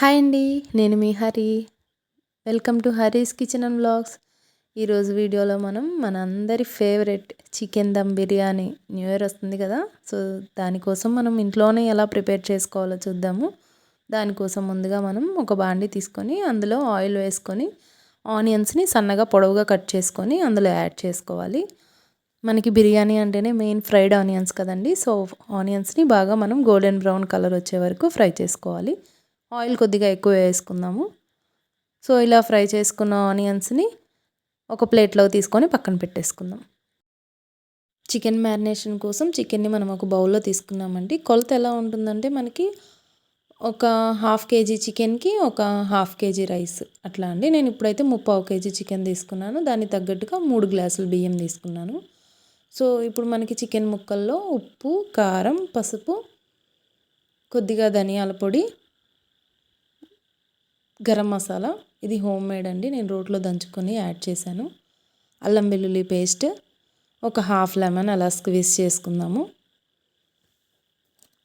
Hi అండి నేను మీ Hari. Welcome to Hari's kitchen and blogs ఈరోజు వీడియోలో మనం మన అందరి favourite chicken dum biryani new year వస్తుంది కదా సో దానికోసం మనం ఇంట్లోనే ఎలా ప్రిపేర్ చేసుకోవాలో చూద్దాము. దానికోసం ముందుగా మనం ఒక బాండి తీసుకొని అందులో ఆయిల్ వేసుకొని ఆనియన్స్ని సన్నగా పొడవుగా కట్ చేసుకొని అందులో యాడ్ చేసుకోవాలి. మనకి బిర్యానీ అంటేనే మెయిన్ ఫ్రైడ్ ఆనియన్స్ కదండి సో ఆనియన్స్ని బాగా మనం గోల్డెన్ బ్రౌన్ కలర్ వచ్చే వరకు ఫ్రై చేసుకోవాలి. ఆయిల్ కొద్దిగా ఎక్కువ వేసుకుందాము. సో ఇలా ఫ్రై చేసుకున్న ఆనియన్స్ని ఒక ప్లేట్లో తీసుకొని పక్కన పెట్టేసుకుందాం. చికెన్ మ్యారినేషన్ కోసం చికెన్ని మనం ఒక బౌల్లో తీసుకున్నామండి. కొలత ఎలా ఉంటుందంటే మనకి ఒక హాఫ్ కేజీ చికెన్కి ఒక హాఫ్ కేజీ రైస్ అట్లా అండి. నేను ఇప్పుడైతే ముప్పావు కేజీ చికెన్ తీసుకున్నాను. దానికి తగ్గట్టుగా మూడు గ్లాసులు బియ్యం తీసుకున్నాను. సో ఇప్పుడు మనకి చికెన్ ముక్కల్లో ఉప్పు కారం పసుపు కొద్దిగా ధనియాల పొడి గరం మసాలా. ఇది హోమ్ మేడ్ అండి. నేను రోట్లో దంచుకొని యాడ్ చేశాను. అల్లం వెల్లుల్లి పేస్ట్. ఒక హాఫ్ లెమన్ అలా స్క్వీజ్ చేసుకుందాము.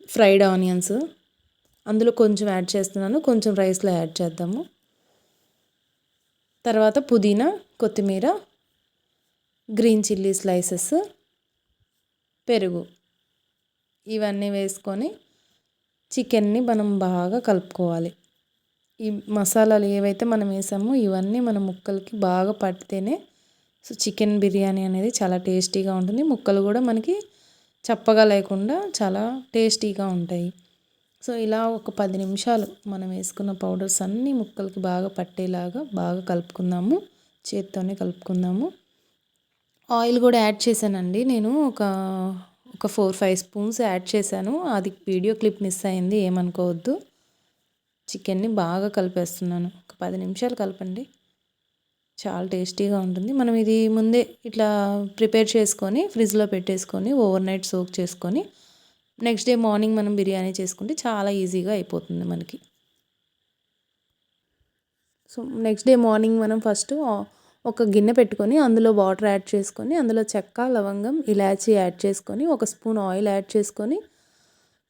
Fried onions. అందులో కొంచెం యాడ్ చేస్తున్నాను. కొంచెం రైస్లో యాడ్ చేద్దాము. తర్వాత పుదీనా కొత్తిమీర గ్రీన్ చిల్లీ స్లైసెస్ పెరుగు. ఇవన్నీ వేసుకొని చికెన్ని మనం బాగా కలుపుకోవాలి. ఈ మసాలాలు ఏవైతే మనం వేసామో ఇవన్నీ మన ముక్కలకి బాగా పట్టితేనే సో చికెన్ బిర్యానీ అనేది చాలా టేస్టీగా ఉంటుంది. ముక్కలు కూడా మనకి చప్పగా లేకుండా చాలా టేస్టీగా ఉంటాయి. సో ఇలా ఒక పది నిమిషాలు మనం వేసుకున్న పౌడర్స్ అన్నీ ముక్కలకి బాగా పట్టేలాగా బాగా కలుపుకుందాము. చేత్తోనే కలుపుకుందాము. ఆయిల్ కూడా యాడ్ చేశానండి. నేను ఒక ఒక ఫోర్ ఫైవ్ స్పూన్స్ యాడ్ చేశాను. అది వీడియో క్లిప్ మిస్ అయింది ఏమనుకోవద్దు. చికెన్ని బాగా కలిపేస్తున్నాను. ఒక పది నిమిషాలు కలపండి. చాలా టేస్టీగా ఉంటుంది. మనం ఇది ముందే ఇట్లా ప్రిపేర్ చేసుకొని ఫ్రిడ్జ్లో పెట్టేసుకొని ఓవర్ నైట్ సోక్ చేసుకొని నెక్స్ట్ డే మార్నింగ్ మనం బిర్యానీ చేసుకుంటే చాలా ఈజీగా అయిపోతుంది మనకి. సో నెక్స్ట్ డే మార్నింగ్ మనం ఫస్ట్ ఒక గిన్నె పెట్టుకొని అందులో వాటర్ యాడ్ చేసుకొని అందులో చెక్క లవంగం ఇలాచీ యాడ్ చేసుకొని ఒక స్పూన్ ఆయిల్ యాడ్ చేసుకొని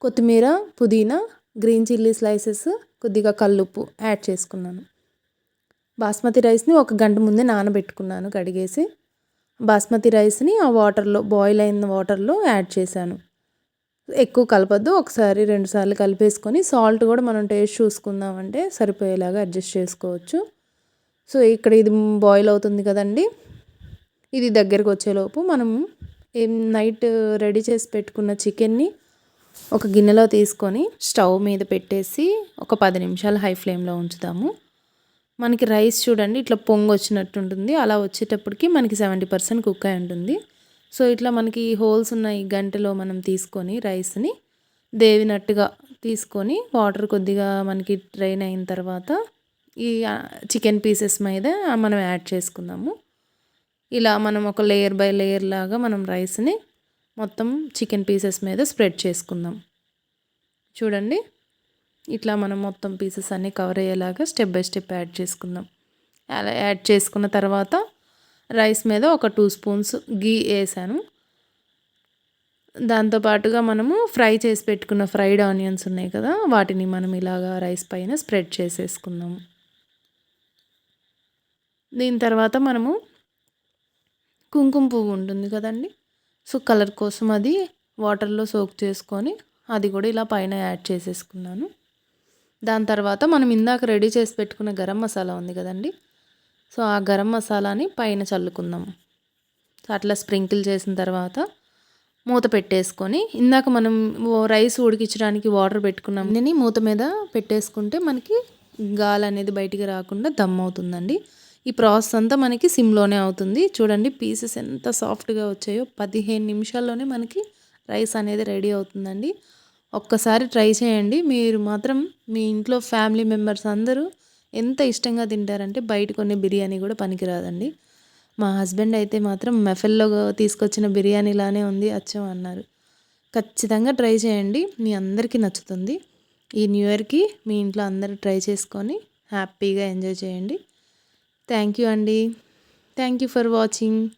కొత్తిమీర పుదీనా గ్రీన్ చిల్లీ స్లైసెస్ కొద్దిగా కల్లుప్పు యాడ్ చేసుకున్నాను. బాస్మతి రైస్ని ఒక గంట ముందే నానబెట్టుకున్నాను కడిగేసి. బాస్మతి రైస్ని ఆ వాటర్లో బాయిల్ అయిన వాటర్లో యాడ్ చేశాను. ఎక్కువ కలపద్దు ఒకసారి రెండుసార్లు కలిపేసుకొని సాల్ట్ కూడా మనం టేస్ట్ చూసుకుందామంటే సరిపోయేలాగా అడ్జస్ట్ చేసుకోవచ్చు. సో ఇక్కడ ఇది బాయిల్ అవుతుంది కదండి. ఇది దగ్గరకు వచ్చేలోపు మనం నైట్ రెడీ చేసి పెట్టుకున్న చికెన్ని ఒక గిన్నెలో తీసుకొని స్టవ్ మీద పెట్టేసి ఒక పది నిమిషాలు హై ఫ్లేమ్లో ఉంచుతాము. మనకి రైస్ చూడండి ఇట్లా పొంగు వచ్చినట్టు ఉంటుంది అలా వచ్చేటప్పటికి మనకి సెవెంటీ పర్సెంట్ కుక్ అయి ఉంటుంది. సో ఇట్లా మనకి హోల్స్ ఉన్న ఈ గంటలో మనం తీసుకొని రైస్ని దేవినట్టుగా తీసుకొని వాటర్ కొద్దిగా మనకి డ్రైన్ అయిన తర్వాత ఈ చికెన్ పీసెస్ మీద మనం యాడ్ చేసుకుందాము. ఇలా మనం ఒక లేయర్ బై లేయర్ లాగా మనం రైస్ని మొత్తం చికెన్ పీసెస్ మీద స్ప్రెడ్ చేసుకుందాం. చూడండి. ఇట్లా మనం మొత్తం పీసెస్ అన్నీ కవర్ అయ్యేలాగా స్టెప్ బై స్టెప్ యాడ్ చేసుకుందాం. అలా యాడ్ చేసుకున్న తర్వాత రైస్ మీద ఒక టూ స్పూన్స్ గీ వేసాను. దాంతోపాటుగా మనము ఫ్రై చేసి పెట్టుకున్న ఫ్రైడ్ ఆనియన్స్ ఉన్నాయి కదా వాటిని మనం ఇలాగా రైస్ పైన స్ప్రెడ్ చేసేసుకుందాము దీని తర్వాత మనము కుంకుమ పువ్వు ఉంటుంది కదండి సో కలర్ కోసం అది వాటర్లో సోక్ చేసుకొని అది కూడా ఇలా పైన యాడ్ చేసేసుకున్నాను. దాని తర్వాత మనం ఇందాక రెడీ చేసి పెట్టుకున్న గరం మసాలా ఉంది కదండి. సో ఆ గరం మసాలాని పైన చల్లుకుందాం. అట్లా స్ప్రింకిల్ చేసిన తర్వాత మూత పెట్టేసుకొని ఇందాక మనం రైస్ ఉడికించడానికి వాటర్ పెట్టుకున్నాం. దీన్ని మూత మీద పెట్టేసుకుంటే మనకి గాలి అనేది బయటికి రాకుండా దమ్ అవుతుందండి. ఈ ప్రాసెస్ అంతా మనకి సిమ్లోనే అవుతుంది. చూడండి పీసెస్ ఎంత సాఫ్ట్గా వచ్చాయో. పదిహేను నిమిషాల్లోనే మనకి రైస్ అనేది రెడీ అవుతుందండి. ఒక్కసారి ట్రై చేయండి. మీరు మాత్రం మీ ఇంట్లో ఫ్యామిలీ మెంబర్స్ అందరూ ఎంత ఇష్టంగా తింటారంటే బయట కొన్ని బిర్యానీ కూడా పనికిరాదండి. మా హస్బెండ్ అయితే మాత్రం మెఫెల్లో తీసుకొచ్చిన బిర్యానీలానే ఉంది అచ్చం అన్నారు. ఖచ్చితంగా ట్రై చేయండి. మీ అందరికీ నచ్చుతుంది. ఈ న్యూ ఇయర్కి మీ ఇంట్లో అందరూ ట్రై చేసుకొని హ్యాపీగా ఎంజాయ్ చేయండి. థ్యాంక్ యూ అండి. Thank you for watching.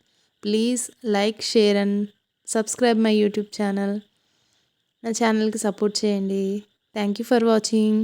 Please like share and subscribe my YouTube channel. నా ఛానల్కి సపోర్ట్ చేయండి. Thank you for watching.